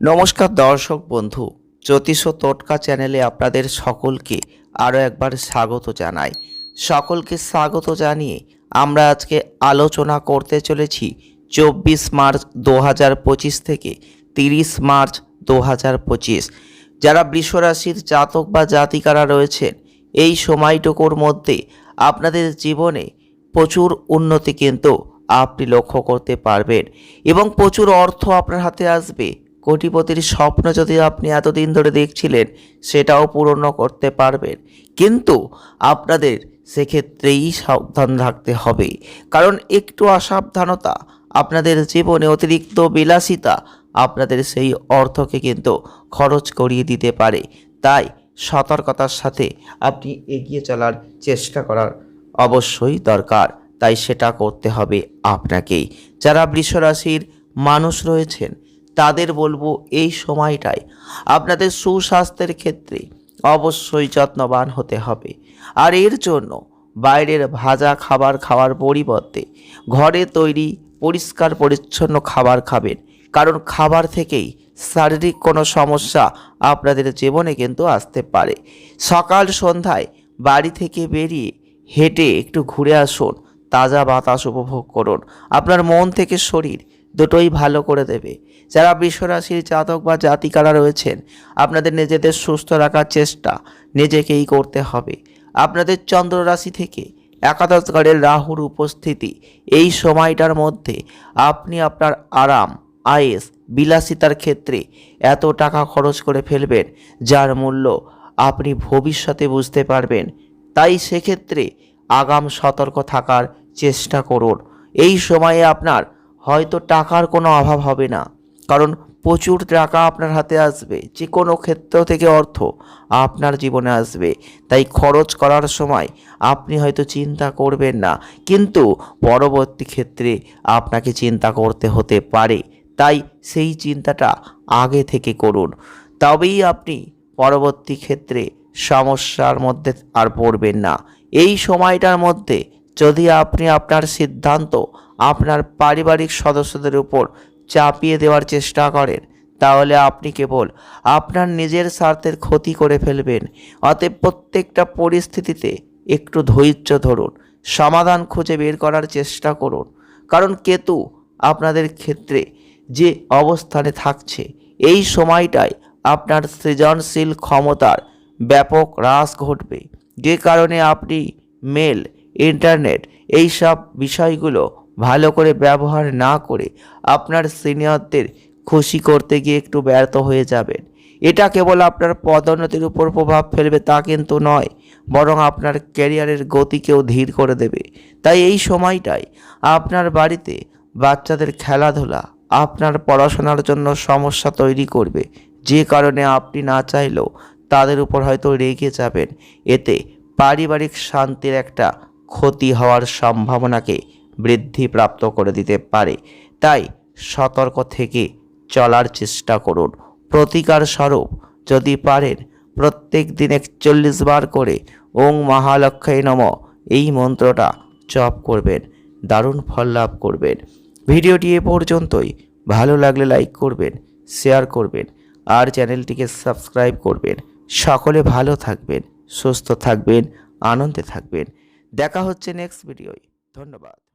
নমস্কার দর্শক বন্ধু, জ্যোতিষ ও টোটকা চ্যানেলে আপনাদের সকলকে আরও একবার স্বাগত জানাই। সকলকে স্বাগত জানিয়ে আমরা আজকে আলোচনা করতে চলেছি চব্বিশ মার্চ দু হাজার পঁচিশ থেকে তিরিশ মার্চ দু হাজার পঁচিশ। যারা বৃষরাশির জাতক বা জাতিকারা রয়েছেন, এই সময়টুকুর মধ্যে আপনাদের জীবনে প্রচুর উন্নতি কিন্তু আপনি লক্ষ্য করতে পারবেন এবং প্রচুর অর্থ আপনার হাতে আসবে। কোটিপতির স্বপ্ন যদি আপনি এতদিন ধরে দেখছিলেন, সেটাও পূরণ করতে পারবেন। কিন্তু আপনাদের সেক্ষেত্রেই সাবধান থাকতে হবে। কারণ একটু অসাবধানতা আপনাদের জীবনে অতিরিক্ত বিলাসিতা আপনাদের সেই অর্থকে কিন্তু খরচ করিয়ে দিতে পারে। তাই সতর্কতার সাথে আপনি এগিয়ে চলার চেষ্টা করার অবশ্যই দরকার। তাই সেটা করতে হবে আপনাকেই। যারা বৃষরাশির মানুষ রয়েছেন তাদের বলব, এই সময়টায় আপনাদের সুস্বাস্থ্যের ক্ষেত্রে অবশ্যই যত্নবান হতে হবে। আর এর জন্য বাইরের ভাজা খাবার খাওয়ার পরিবর্তে ঘরে তৈরি পরিষ্কার পরিচ্ছন্ন খাবার খাবেন। কারণ খাবার থেকেই শারীরিক কোনো সমস্যা আপনাদের জীবনে কিন্তু আসতে পারে। সকাল সন্ধ্যায় বাড়ি থেকে বেরিয়ে হেঁটে একটু ঘুরে আসুন, তাজা বাতাস উপভোগ করুন। আপনার মন থেকে শরীর দুটোই ভালো করে দেবে। যারা বিশ্বরাশির জাতক বা জাতিকারা রয়েছেন, আপনাদের নিজেদের সুস্থ রাখার চেষ্টা নিজেকেই করতে হবে। আপনাদের চন্দ্র রাশি থেকে একাদশ ঘরের রাহুর উপস্থিতি, এই সময়টার মধ্যে আপনি আপনার আরাম, আয়েস, বিলাসিতার ক্ষেত্রে এত টাকা খরচ করে ফেলবেন, যার মূল্য আপনি ভবিষ্যতে বুঝতে পারবেন। তাই সেক্ষেত্রে আগাম সতর্ক থাকার চেষ্টা করুন। এই সময়ে আপনার হয়তো টাকার কোনো অভাব হবে না। কারণ প্রচুর টাকা আপনার হাতে আসবে, যে কোনো ক্ষেত্র থেকে অর্থ আপনার জীবনে আসবে। তাই খরচ করার সময় আপনি হয়তো চিন্তা করবেন না, কিন্তু পরবর্তী ক্ষেত্রে আপনাকে চিন্তা করতে হতে পারে। তাই সেই চিন্তাটা আগে থেকে করুন। তবেই আপনি পরবর্তী ক্ষেত্রে সমস্যার মধ্যে আর পড়বেন না। এই সময়টার মধ্যে যদি আপনি আপনার সিদ্ধান্ত আপনার পারিবারিক সদস্যদের উপর চাপিয়ে দেওয়ার চেষ্টা করেন। তাহলে আপনি কেবল আপনার নিজের স্বার্থের ক্ষতি করে ফেলবেন। অতএব প্রত্যেকটা পরিস্থিতিতে একটু ধৈর্য ধরুন। সমাধান খুঁজে বের করার চেষ্টা করুন। কারণ কেতু আপনাদের ক্ষেত্রে যে অবস্থানে থাকছে, এই সময়টায় আপনার সৃজনশীল ক্ষমতার ব্যাপক হ্রাস ঘটবে। যে কারণে আপনি, মেল, ইন্টারনেট এই সব বিষয়গুলো ভালো করে ব্যবহার না করে আপনার সিনিয়রদের খুশি করতে গিয়ে একটু ব্যর্থ হয়ে যাবেন। এটা কেবল আপনার পদোন্নতির উপর প্রভাব ফেলবে তা কিন্তু নয়, বরং আপনার ক্যারিয়ারের গতিকেও ধীর করে দেবে। তাই এই সময়টায় আপনার বাড়িতে বাচ্চাদের খেলাধুলা আপনার পড়াশোনার জন্য সমস্যা তৈরি করবে। যে কারণে আপনি না চাইলেও তাদের উপর হয়তো রেগে যাবেন। এতে পারিবারিক শান্তির একটা ক্ষতি হওয়ার সম্ভাবনাকে বৃদ্ধিপ্রাপ্ত করে দিতে পারে। তাই সতর্ক থেকে চলার চেষ্টা করুন। প্রতিকার স্বরূপ, যদি পারেন, প্রত্যেক দিন একচল্লিশ বার করে ওং মহালক্ষ্মী নম, এই মন্ত্রটা জপ করবেন, দারুণ ফল লাভ করবেন। ভিডিওটি এ পর্যন্তই। ভালো লাগলে লাইক করবেন, শেয়ার করবেন, আর চ্যানেলটিকে সাবস্ক্রাইব করবেন। সকলে ভালো থাকবেন, সুস্থ থাকবেন, আনন্দে থাকবেন। দেখা হচ্ছে নেক্সট ভিডিওয় ধন্যবাদ।